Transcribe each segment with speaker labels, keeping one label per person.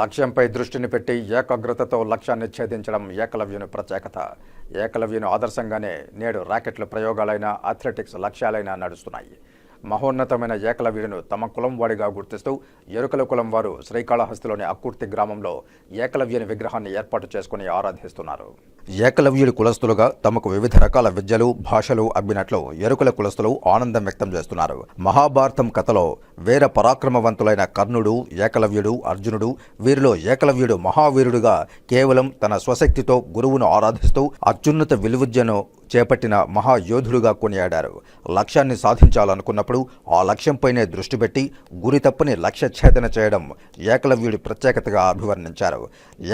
Speaker 1: లక్ష్యంపై దృష్టిని పెట్టి ఏకాగ్రతతో లక్ష్యాన్ని ఛేదించడం ఏకలవ్యుని ప్రత్యేకత. ఏకలవ్యుని ఆదర్శంగానే నేడు ర్యాకెట్ల ప్రయోగాలైన అథ్లెటిక్స్ లక్ష్యాలైనా నడుస్తున్నాయి. మహోన్నతమైన ఏకలవ్యుడిను తమ కులం వాడిగా గుర్తిస్తూ ఎరుకల కులం వారు శ్రీకాళహస్తిలోని అక్కుర్తి గ్రామంలో ఏకలవ్యుని విగ్రహాన్ని ఏర్పాటు చేసుకుని ఆరాధిస్తున్నారు. ఏకలవ్యుడి కులస్తులుగా తమకు వివిధ రకాల విద్యలు భాషలు అబ్బినట్లు ఎరుకల కులస్తులు ఆనందం వ్యక్తం చేస్తున్నారు. మహాభారతం కథలో వీర పరాక్రమవంతులైన కర్ణుడు ఏకలవ్యుడు అర్జునుడు వీరిలో ఏకలవ్యుడు మహావీరుడుగా కేవలం తన స్వశక్తితో గురువును ఆరాధిస్తూ అత్యున్నత విలువిద్యను చేపట్టిన మహాయోధుడుగా కొనియాడారు. లక్ష్యాన్ని సాధించాలనుకున్నప్పుడు ఆ లక్ష్యంపైనే దృష్టి పెట్టి గురి తప్పని లక్ష్య ఛేదన చేయడం ఏకలవ్యుడి ప్రత్యేకతగా అభివర్ణించారు.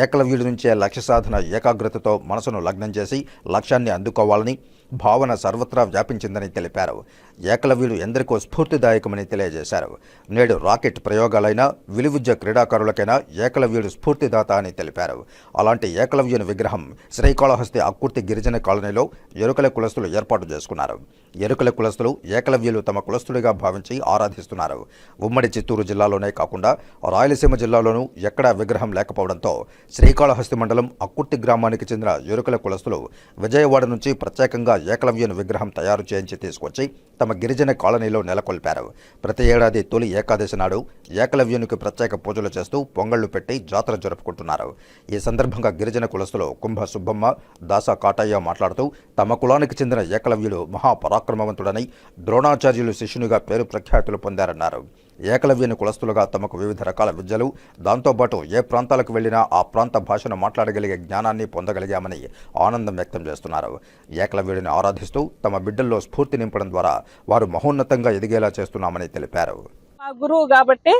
Speaker 1: ఏకలవ్యుడి నుంచే లక్ష్య సాధన ఏకాగ్రతతో మనసును లగ్నం చేసి లక్ష్యాన్ని అందుకోవాలని భావన సర్వత్రా వ్యాపించిందని తెలిపారు. ఏకలవ్యుడు ఎందరికో స్ఫూర్తిదాయకమని తెలియజేశారు. నేడు రాకెట్ ప్రయోగాలైనా విలువిద్య క్రీడాకారులకైనా ఏకలవ్యుడు స్ఫూర్తిదాత అని తెలిపారు. అలాంటి ఏకలవ్యుని విగ్రహం శ్రీకాళహస్తి అక్కుర్తి గిరిజన కాలనీలో ఎరుకల కులస్తులు ఏర్పాటు చేసుకున్నారు. ఎరుకల కులస్తులు ఏకలవ్యులు తమ కులస్తుడిగా భావించి ఆరాధిస్తున్నారు. ఉమ్మడి చిత్తూరు జిల్లాలోనే కాకుండా రాయలసీమ జిల్లాలోనూ ఎక్కడా విగ్రహం లేకపోవడంతో శ్రీకాళహస్తి మండలం అక్కుర్తి గ్రామానికి చెందిన ఎరుకల కులస్తులు విజయవాడ నుంచి ప్రత్యేకంగా ఏకలవ్యుని విగ్రహం తయారు చేయించి తీసుకొచ్చి తమ గిరిజన కాలనీలో నెలకొల్పారు. ప్రతి ఏడాది తొలి ఏకాదశి నాడు ఏకలవ్యునికి ప్రత్యేక పూజలు చేస్తూ పొంగళ్ళు పెట్టి జాతర జరుపుకుంటున్నారు. ఈ సందర్భంగా గిరిజన కులస్తులు కుంభ సుబ్బమ్మ దాసా కాటయ్య మాట్లాడుతూ తమ కులానికి చెందిన ఏకలవ్యుడు మహాపరాక్రమవంతుడని ద్రోణాచార్యులు శిష్యునిగా పేరు ప్రఖ్యాతులు పొందారన్నారు. ఏకలవ్యని కులస్తులుగా తమకు వివిధ రకాల విద్యలు దాంతోపాటు ఏ ప్రాంతాలకు వెళ్ళినా ఆ ప్రాంత భాషను మాట్లాడగలిగే జ్ఞానాన్ని పొందగలిగామని ఆనందం వ్యక్తం చేస్తున్నారు. ఏకలవ్యుడిని ఆరాధిస్తూ తమ బిడ్డల్లో స్ఫూర్తి నింపడం ద్వారా వారు మహోన్నతంగా ఎదిగేలా చేస్తున్నామని తెలిపారు.
Speaker 2: మా గురువు కాబట్టి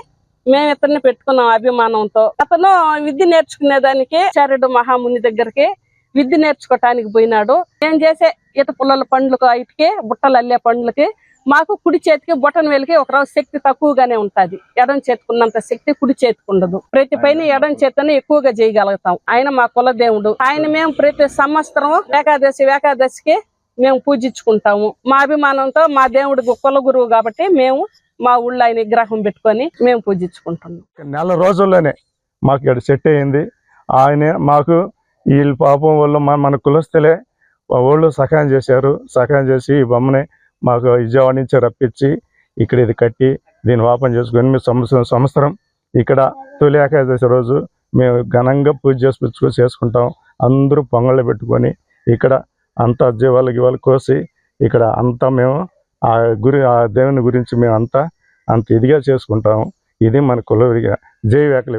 Speaker 2: మేము ఇతన్ని పెట్టుకున్నాం అభిమానంతో. అతను విద్య నేర్చుకునేదానికి చారుడు మహాముని దగ్గరికి విద్య నేర్చుకోవటానికి పోయినాడు. ఏం చేసే ఈత పుల్లల పండ్లకు ఇటుకే బుట్టలు అల్లే పండ్లకి మాకు కుడి చేతికి బొటన్ వేలికి ఒక శక్తి తక్కువగానే ఉంటది. ఎడం చేతికున్నంత శక్తి కుడి చేతికి ఉండదు. ప్రతి పైన ఎడం చేతనే ఎక్కువగా చేయగలుగుతాం. ఆయన మా కుల దేవుడు ఆయన మేము ప్రతి సంవత్సరం ఏకాదశి ఏకాదశికి మేము పూజించుకుంటాము. మా అభిమానంతో మా దేవుడికి కుల గురువు కాబట్టి మేము మా ఊళ్ళో ఆయన విగ్రహం పెట్టుకొని మేము పూజించుకుంటున్నాం.
Speaker 3: నెల రోజుల్లోనే మాకు ఇక్కడ సెట్ అయింది. ఆయన మాకు వీళ్ళ పాపం వల్ల మన మన కులస్తులే వాళ్ళు సహాయం చేశారు. సహాయం చేసి ఈ బొమ్మని మాకు విజయవాడ నుంచి రప్పించి ఇక్కడ ఇది కట్టి దీన్ని వాపం చేసుకొని మేము సంవత్సరం సంవత్సరం ఇక్కడ తొలి ఏకాదశి రోజు మేము ఘనంగా పూజ చేసుకొచ్చుకొని చేసుకుంటాం. అందరూ పొంగళ్ళు పెట్టుకొని ఇక్కడ అంతా జీవాలకి వాళ్ళు కోసి ఇక్కడ అంతా మేము ఆ గురి ఆ దేవుని గురించి మేము అంతా అంత ఇదిగా చేసుకుంటాము ఇది మన కుల జై వేకలి